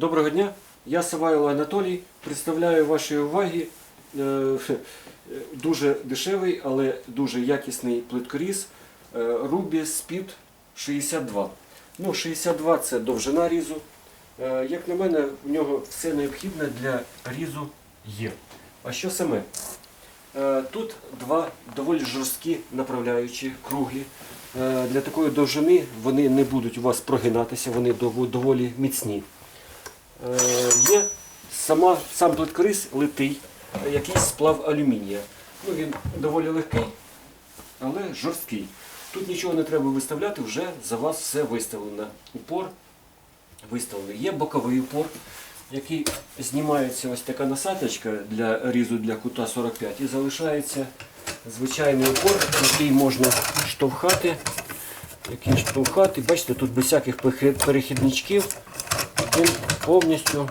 Доброго дня, я Савайло Анатолій. Представляю вашій увазі е, дуже дешевий, але дуже якісний плиткоріз е, Ruby Speed 62. Ну, 62 це довжина різу. Е, Як на мене, в нього все необхідне для різу є. А що саме? Тут два доволі жорсткі направляючі, круглі. Для такої довжини вони не будуть у вас прогинатися, вони доволі міцні. Е, Є сама, сам плиткоріз литий, якийсь сплав алюмінія. Ну, він доволі легкий, але жорсткий. Тут нічого не треба виставляти, вже за вас все виставлено. Упор виставлений. Є боковий упор, який знімається ось така насадочка для різу для кута 45 і залишається звичайний упор, який можна штовхати. Який штовхати. Бачите, тут без всяких перехідничків він повністю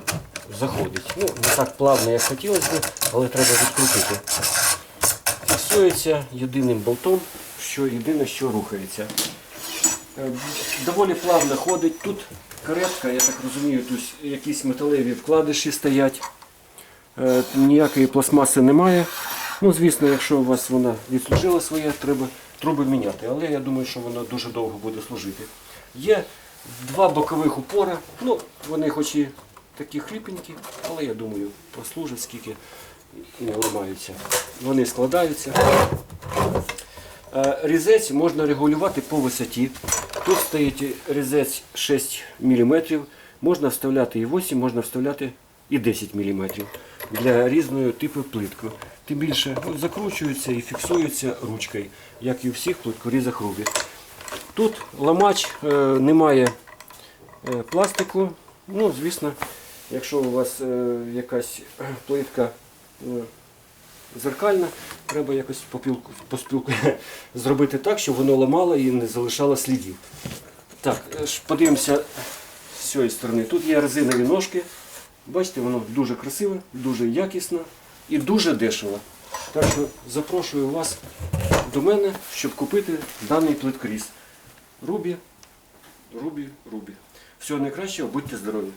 заходить. Ну, не так плавно, як хотілося б, але треба відкрутити. Фіксується єдиним болтом, що єдине, що рухається. Е, Доволі плавно ходить. Тут каретка, я так розумію, тут якісь металеві вкладиші стоять. Е, Ніякої пластмаси немає. Ну, звісно, якщо у вас вона відслужила своє, треба труби міняти. Але я думаю, що вона дуже довго буде служити. Є два бокових упора. Ну, вони хоч і такі хліпенькі, але я думаю, прослужать скільки не ламаються. Вони складаються. Е, Різець можна регулювати по висоті. Тут стоїть різець 6 мм, можна вставляти і 8, можна вставляти і 10 мм для різної типу плитки. Тим більше ну, закручується і фіксується ручкою, як і у всіх плиткорізах Рубі. Тут ламач е, немає е, пластику. Ну, звісно, якщо у вас е, якась плитка зеркальна, треба якось поспілку зробити так, щоб воно ламало і не залишало слідів. Так, подивимося з цієї сторони. Тут є резинові ножки. Бачите, воно дуже красиве, дуже якісно і дуже дешево. Так що запрошую вас до мене, щоб купити даний плиткоріз. Рубі, Рубі, Рубі. Всього найкращого, будьте здорові!